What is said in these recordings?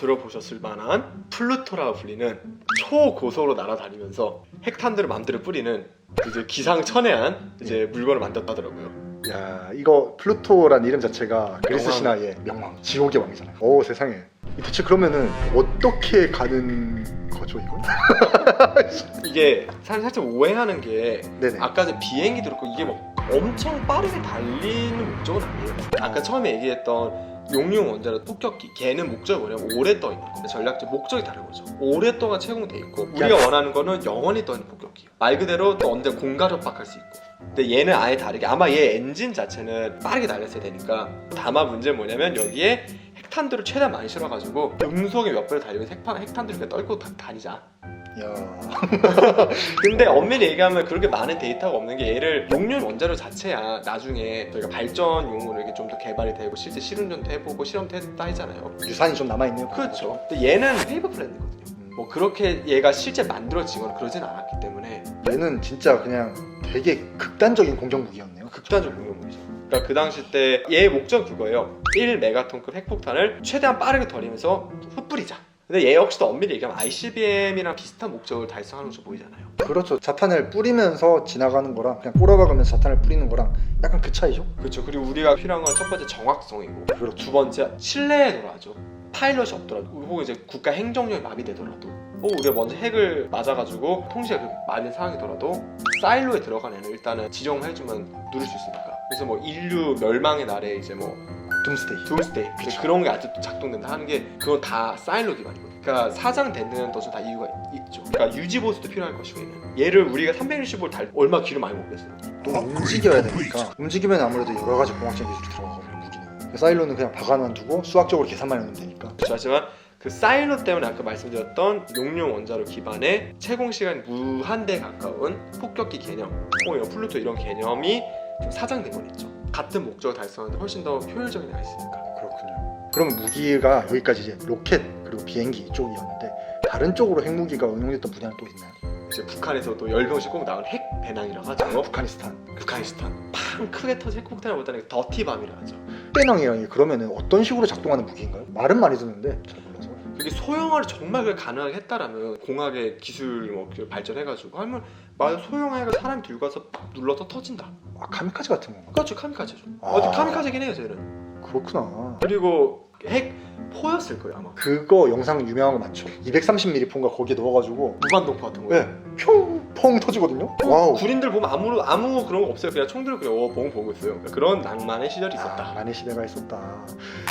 들어보셨을 만한 플루토라고 불리는 초고속으로 날아다니면서 핵탄두를 맘대로 뿌리는 이제 기상천외한 이제 물건을 만들었다더라고요. 야 이거 플루토란 이름 자체가 그리스. 신화의 명왕, 지옥의 왕이잖아요. 오 세상에. 이 대체 그러면은 어떻게 가는 거죠 이건? 이게 사실 살짝 오해하는 게 네네. 아까 전 비행기도 그렇고 이게 뭐 엄청 빠르게 달리는 목적은 아니에요. 아까 처음에 얘기했던 용융 원자로 폭격기 걔는 목적이 뭐냐면 오래 떠 있는 거. 전략적 목적이 다른 거죠. 오랫동안 채공돼 있고 우리가 원하는 거는 영원히 떠 있는 폭격기. 말 그대로 또 언제 공가협박할 수 있고. 근데 얘는 아예 다르게 아마 얘 엔진 자체는 빠르게 달렸어야 되니까 다만 문제는 뭐냐면 여기에 핵탄두를 최대한 많이 실어가지고 음속에 몇 배를 달리면 핵탄, 핵탄두를 그냥 떨고 다, 다니자 야 근데 엄밀히 얘기하면 그렇게 많은 데이터가 없는 게 얘를 용률 원자료 자체야. 나중에 저희가 발전 용으로 이렇게 좀 더 개발이 되고 실제 실운전도 해보고 실험도 했다 했잖아요. 유산이 좀 남아 있네요. 그렇죠. 근데 얘는 페이퍼 플랜이거든요. 음. 뭐 그렇게 얘가 실제 만들어지거나 그러진 않았기 때문에 얘는 진짜 그냥 되게 극단적인 공격 무기였네요. 극단적 공격물이죠. 그러니까 그 당시 때얘 목적 그거예요. 1메가톤급 핵폭탄을 최대한 빠르게 덜리면서 흩뿌리자 근데 얘 역시도 엄밀히 얘기하면 ICBM이랑 비슷한 목적을 달성하는 것으로 보이잖아요 그렇죠. 자탄을 뿌리면서 지나가는 거랑 그냥 꼬라박으면서 자탄을 뿌리는 거랑 약간 그 차이죠. 그렇죠. 그리고 우리가 필요한 건 첫 번째 정확성이고 그렇죠. 두 번째 신뢰에 돌아가죠. 파일럿이 없더라도 혹은 이제 국가 행정력이 마비되더라도 혹은 우리가 먼저 핵을 맞아가지고 통제가 그 마비된 상황이더라도 사일로에 들어간 애는 일단은 지정을 해주면 누를 수 있으니까 그래서 뭐 인류 멸망의 날에 이제 뭐 둠스데이. 둠스데이 그쵸. 그런 게 아직도 작동된다 하는 게 그건 다 사일로 기반이거든요. 그러니까 사장 되는 것은 다 이유가 있죠. 그러니까 유지 보수도 필요할 것이고 얘는. 얘를 우리가 365를 달 얼마 기름 많이 먹겠어요. 또 움직여야 되니까 움직이면 아무래도 여러 가지 공학적 기술이 들어가거든요 무기는. 사일로는 그냥 박아만 두고 수학적으로 계산만 해놓으면 되니까. 그렇죠. 하지만 그 사일로 때문에 아까 말씀드렸던 용융 원자로 기반의 채공 시간 무한대 가까운 폭격기 개념, 혹은 플루토 이런 개념이 좀 사장된 건 있죠. 같은 목적을 달성하는데 훨씬 더 효율적인 있으니까. 그렇군요. 그럼 무기가 여기까지 이제 로켓 그리고 비행기 쪽이었는데 다른 쪽으로 핵무기가 응용됐던 분야는 또 있나요? 이제 북한에서 또 열병씩 꼭 나온 핵 배낭이라고 하죠. 아프가니스탄. 북한이스탄 팡 크게 터진 핵폭탄을보다는 더티밤이라 하죠. 빼낭이랑 그러면은 어떤 식으로 작동하는 무기인가요? 말은 많이 듣는데 잘. 그게 소형화를 정말 그걸 가능하게 했다라면 공학의 기술 뭐 발전해가지고 하면 맞아 소형화가 사람 들고 팍 눌러서 터진다. 아 카미카즈 같은 건가? 그렇죠 카미카제죠. 아. 어디 카미카제긴 해요 쟤는. 그렇구나. 그리고 핵 포였을 거예요 아마. 그거 영상 유명한 거 맞죠? 230mm 폰가 거기에 넣어가지고 무반동포 같은 거. 네, 퐁 터지거든요. 와우. 군인들 보면 아무 아무 그런 거 없어요. 그냥 총들 그냥 어, 보고 보고 있어요. 그러니까 그런 낭만의 시절이 아, 있었다. 만의 시대가 있었다.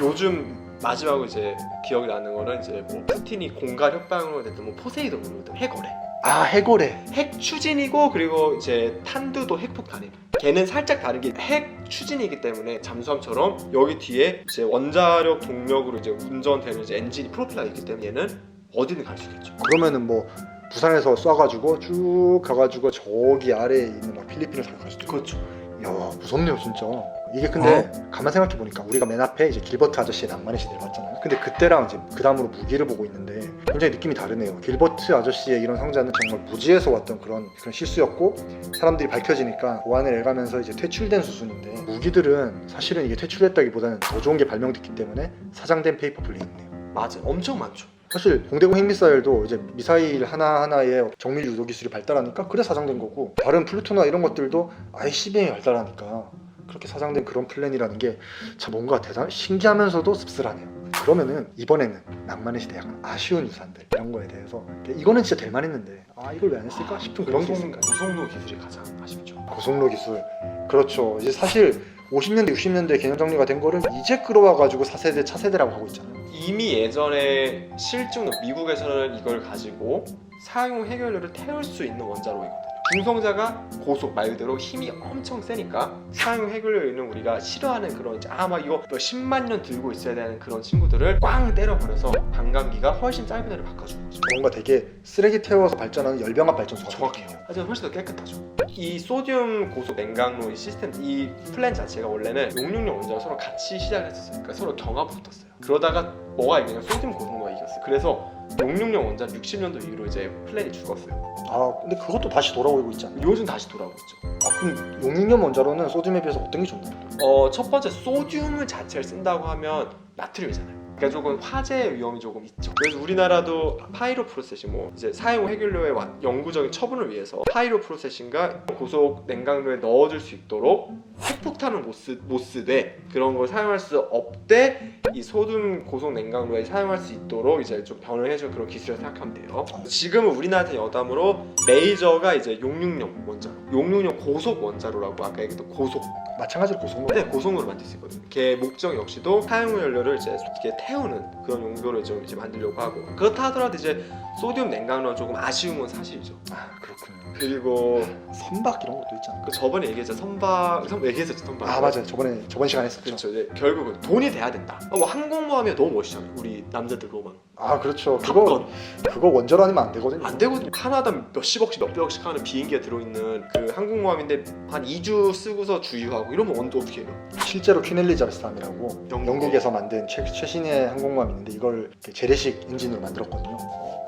요즘 마지막으로 이제 기억이 나는 거는 이제 뭐 푸틴이 공갈 협박으로 됐던 뭐 포세이돈으로 됐던 핵어뢰. 아 해고래. 핵 추진이고 그리고 이제 탄두도 핵폭탄이에요. 걔는 살짝 다른 게 핵 추진이기 때문에 잠수함처럼 여기 뒤에 이제 원자력 동력으로 이제 운전되는 이제 엔진이 프로펠러가 있기 때문에 얘는 어디든 갈 수 있겠죠. 그러면은 뭐 부산에서 쏴가지고 쭉 가가지고 저기 아래에 있는 막 필리핀을 살갈 수도 있고. 그렇죠. 야 무섭네요 진짜. 이게 근데 가만 생각해 보니까 우리가 맨 앞에 이제 길버트 아저씨의 낭만의 시대를 봤잖아요. 근데 그때랑 이제 그 다음으로 무기를 보고 있는데 굉장히 느낌이 다르네요. 길버트 아저씨의 이런 상자는 정말 무지에서 왔던 그런 그런 실수였고 사람들이 밝혀지니까 보안을 해가면서 이제 퇴출된 수순인데 무기들은 사실은 이게 퇴출됐다기보다는 더 좋은 게 발명됐기 때문에 사장된 페이퍼 플레이네요. 맞아, 엄청 많죠. 사실 공대공 핵미사일도 이제 미사일 하나하나의 정밀 유도 기술이 발달하니까 그래 사장된 거고 다른 플루토나 이런 것들도 ICBM이 발달하니까 그렇게 사장된 그런 플랜이라는 게 참 뭔가 대단 신기하면서도 씁쓸하네요. 그러면은 이번에는 낭만의 시대 약간 아쉬운 유산들 이런 거에 대해서 이거는 진짜 될 만했는데 아 이걸 왜 안 했을까 싶은 그런 게 있을까요? 고성로 기술이 가장 아쉽죠. 고속로 기술 그렇죠 이제 사실 50년대 60년대 개념 정리가 된 거를 이제 끌어와 가지고 4세대 차세대라고 하고 있잖아요. 이미 예전에 실증 미국에서는 이걸 가지고 사용 해결료를 태울 수 있는 원자로이거든요. 중성자가 고속 말 그대로 힘이 엄청 세니까 사용 해결료는 우리가 싫어하는 그런 아막 이거 너 10만 년 들고 있어야 되는 그런 친구들을 꽝 때려버려서 반감기가 훨씬 짧은 애를 바꿔주는 거죠. 뭔가 되게 쓰레기 태워서 발전하는 열병합 발전소가 정확해요. 하지만 훨씬 더 깨끗하죠. 이 소듐 고속 냉각로 이 시스템 이 플랜 자체가 원래는 용융용 원자로 서로 같이 시작을 했었어요. 그러니까 서로 경합 붙었어요. 그러다가 뭐가 이기냐 소듐 고속로가 이겼어요. 그래서 용융용 원자 60년도 이후로 이제 플랜이 죽었어요. 아 근데 그것도 다시 돌아오고 않나요? 요즘 다시 돌아오고 있죠. 아 그럼 용융염 원자로는 소듐에 비해서 어떤 게 좋나요? 어, 첫 번째 소듐을 자체를 쓴다고 하면 나트륨이잖아요. 그러니까 조금 화재 위험이 조금 있죠. 그래서 우리나라도 파이로 프로세싱 뭐 이제 사용 해결료의 완- 영구적인 처분을 위해서 파이로 프로세싱과 고속 냉각로에 넣어줄 수 있도록 핵폭탄은 못, 쓰, 못 쓰되 그런 걸 사용할 수 없되 이 소듐 고속 냉각로에 사용할 수 있도록 이제 좀 변을 해줄 그런 기술을 생각하면 돼요. 지금은 우리나라한테 여담으로 메이저가 이제 666 원자로, 666 고속 원자로라고 아까 얘기했던 고속 마찬가지로 고속으로 네, 고성으로 만들 수 있거든요. 걔 목적 역시도 사용 연료를 이제 이렇게 태 우는 그런 용도로 좀 이제 만들려고 하고 그렇다 하더라도 이제 소듐 냉각로는 조금 아쉬운 건 사실이죠. 아 그렇군요 그리고 선박 이런 것도 있잖아요 그 저번에 얘기했죠 선박 선 얘기했었죠 선박. 아 맞아요 저번에 저번 시간에 했었죠 그렇죠. 이제 결국은 돈이 돼야 된다. 아, 뭐 항공모함이 너무 멋있잖아요. 우리 남자들 로망. 아 그렇죠 그거 그거 원자로 아니면 안 되거든요 안 되거든요. 카나다 몇십억씩 몇백억씩 하는 비행기가 들어있는 그 항공모함인데 한 2주 쓰고서 주유하고 이러면 언제 어떻게 해요? 실제로 퀸 엘리자베스 함이라고 영국. 영국에서 만든 최, 최신의 항공모함이 있는데 이걸 재래식 엔진으로 만들었거든요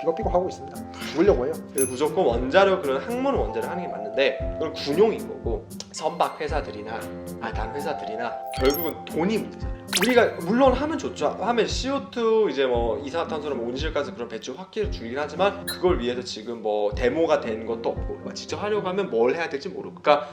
삐걱삐걱 하고 있습니다 죽으려고 해요 그래서 무조건 원자로 그런 항모는 원자로 하는 게 맞는데 그건 군용인 거고 선박 회사들이나 아 다른 회사들이나 결국은 돈이 문제잖아요. 우리가 물론 하면 좋죠. 하면 CO2 이제 뭐 이산화탄소나 뭐 온실가스 그런 배출 확기를 줄이긴 하지만 그걸 위해서 지금 뭐 데모가 된 것도 없고 막 직접 하려고 하면 뭘 해야 될지 모르고 그러니까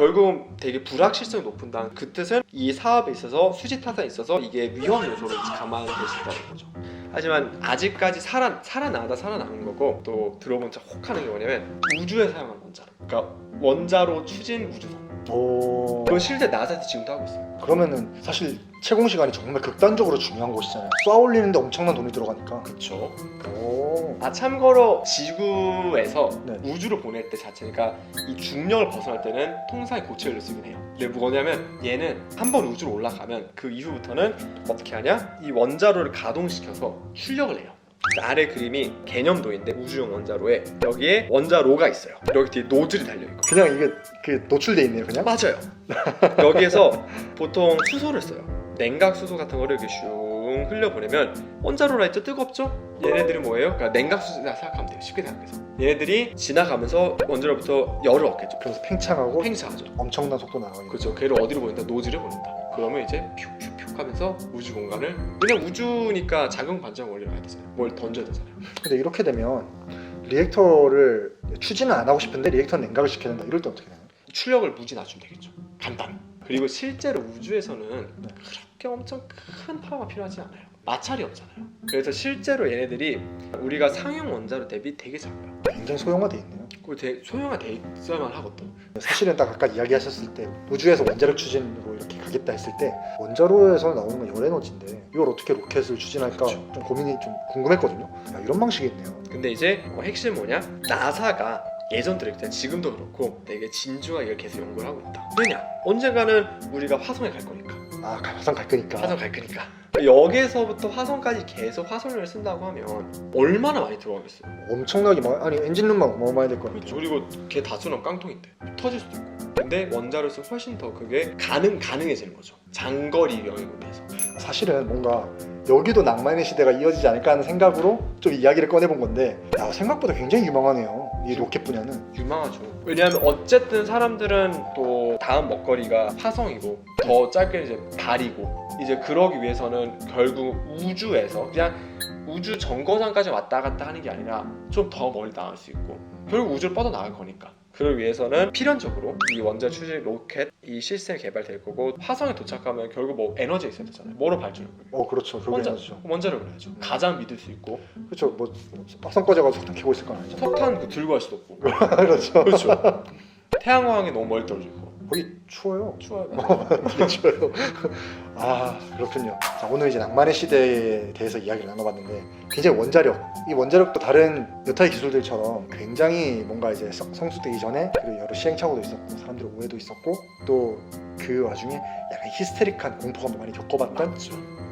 결국은 되게 불확실성이 높은다는 그 뜻은 이 사업에 있어서 수지 타산에 있어서 이게 위험 요소로 감안될 수 있다는 거죠. 하지만 아직까지 살아 살아나다 살아남은 거고 또 들어보면 진짜 혹하는 게 뭐냐면 우주에 사용한 원자로. 그러니까 원자로 추진 우주선. 오 그건 실제 나사에서 지금도 하고 있어요. 그러면은 사실 채공 시간이 정말 극단적으로 중요한 곳이잖아요 쏴 올리는데 엄청난 돈이 들어가니까 그렇죠. 오 아 참고로 지구에서 네. 우주로 보낼 때 자체가 이 중력을 벗어날 때는 통상의 고체열로 쓰긴 해요. 근데 뭐냐면 얘는 한 번 우주로 올라가면 그 이후부터는 어떻게 하냐? 이 원자로를 가동시켜서 출력을 해요. 자, 아래 그림이 개념도인데 우주용 원자로에 여기에 원자로가 있어요. 여기 뒤에 노즐이 달려 있고. 그냥 이게 그 노출돼 있네요 그냥 맞아요. 여기에서 보통 수소를 써요. 냉각 수소 같은 거를 이렇게 슝 흘려보내면 원자로라 했죠 뜨겁죠? 얘네들이 뭐예요? 그러니까 냉각 수소라 생각하면 돼요. 쉽게 생각해서. 얘네들이 지나가면서 원자로부터 열을 얻겠죠. 그래서 팽창하고 팽창하죠. 엄청난 속도 나가요 그렇죠. 걔를 어디로 보낸다? 노즐을 보낸다. 그러면 이제 퓨퓨퓨 하면서 우주 공간을 그냥 우주니까 작용 반전 원리로 해야 되잖아요. 뭘 던져야 되잖아요. 근데 이렇게 되면 리액터를 추진은 안 하고 싶은데 리액터는 냉각을 시켜야 된다 이럴 때 어떻게 되나요? 출력을 무지 낮추면 되겠죠. 간단. 그리고 실제로 우주에서는 네. 그렇게 엄청 큰 파워가 필요하지 않아요. 마찰이 없잖아요. 그래서 실제로 얘네들이 우리가 상용 원자로 대비 되게 작아요. 굉장히 소형화돼 있네요 그리고 되게 소형화돼 있어야만 하거든. 사실은 딱 아까 이야기하셨을 때 우주에서 원자력 추진으로 이렇게 가겠다 했을 때 원자로에서 나오는 건 열에너지인데 이걸 어떻게 로켓을 추진할까 그렇죠. 좀 고민이 좀 궁금했거든요 야, 이런 방식이 있네요 근데 이제 뭐 핵심 뭐냐? 나사가 예전도 그랬고 지금도 그렇고 되게 진주가 이걸 계속 연구를 하고 있다. 왜냐? 언젠가는 우리가 화성에 갈 거니까. 아 화성 갈 거니까 화성 갈 거니까. 여기에서부터 화성까지 계속 화성을 쓴다고 하면 얼마나 많이 들어가겠어요. 엄청나게 많 아니 엔진룸만 어마어마해야 될거 같아요 그렇죠. 그리고 걔 다수는 깡통인데 터질 수도 있고. 근데 원자로서 훨씬 더 그게 가능 가능해지는 거죠. 장거리 여행을 위해서. 사실은 뭔가 여기도 낭만의 시대가 이어지지 않을까 하는 생각으로 좀 이야기를 꺼내본 건데 야, 생각보다 굉장히 유망하네요 이 로켓 분야는 유망하죠. 왜냐하면 어쨌든 사람들은 또 다음 먹거리가 화성이고 더 짧게 이제 달이고 이제 그러기 위해서는 결국 우주에서 그냥 우주 정거장까지 왔다 갔다 하는 게 아니라 좀 더 멀리 나갈 수 있고 결국 우주를 뻗어 나갈 거니까. 그러기 위해서는 필연적으로 이 원자 추진 로켓 이 시스템이 개발될 거고 화성에 도착하면 결국 뭐 에너지 있어야 되잖아요. 뭐로 발전을? 어 그렇죠. 그러게 원자, 해야죠. 원자력을 해야죠. 가장 믿을 수 있고. 그렇죠. 뭐 막상 꺼져가지고 석탄 캐고 있을 건 아니죠. 석탄 그 들고 갈 수도 없고. 그렇죠. 그렇죠. 태양광이 너무 멀리 떨어져 있고 거기 추워요 추워요. 되게 추워요 아 그렇군요 자 오늘 이제 낭만의 시대에 대해서 이야기를 나눠봤는데 굉장히 원자력 이 원자력도 다른 여타의 기술들처럼 굉장히 뭔가 이제 성- 성숙되기 전에 그리고 여러 시행착오도 있었고 사람들의 오해도 있었고 또 그 와중에 약간 히스테릭한 공포감도 많이 겪어봤던.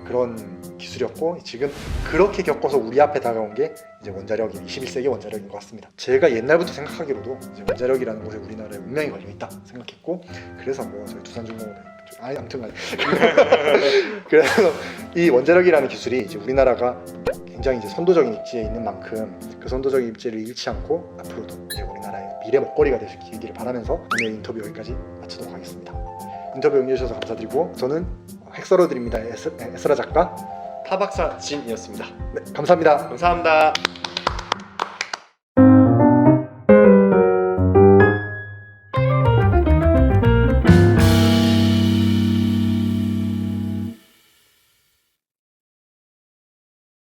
그런 기술이었고 지금 그렇게 겪어서 우리 앞에 다가온 게 이제 원자력인 21세기 원자력인 것 같습니다. 제가 옛날부터 생각하기로도 이제 원자력이라는 곳에 우리나라의 운명이 걸려 있다 생각했고 그래서 뭐 저희 두산중공원에 아니 아무튼간에 그래서 이 원자력이라는 기술이 이제 우리나라가 굉장히 이제 선도적인 입지에 있는 만큼 그 선도적인 입지를 잃지 않고 앞으로도 이제 우리나라의 미래 먹거리가 있기를 바라면서 오늘 인터뷰 여기까지 마치도록 하겠습니다. 인터뷰 응해주셔서 감사드리고 저는 핵설어 드립니다 에스, 에스라 작가 타박사 진이었습니다. 네, 감사합니다. 감사합니다.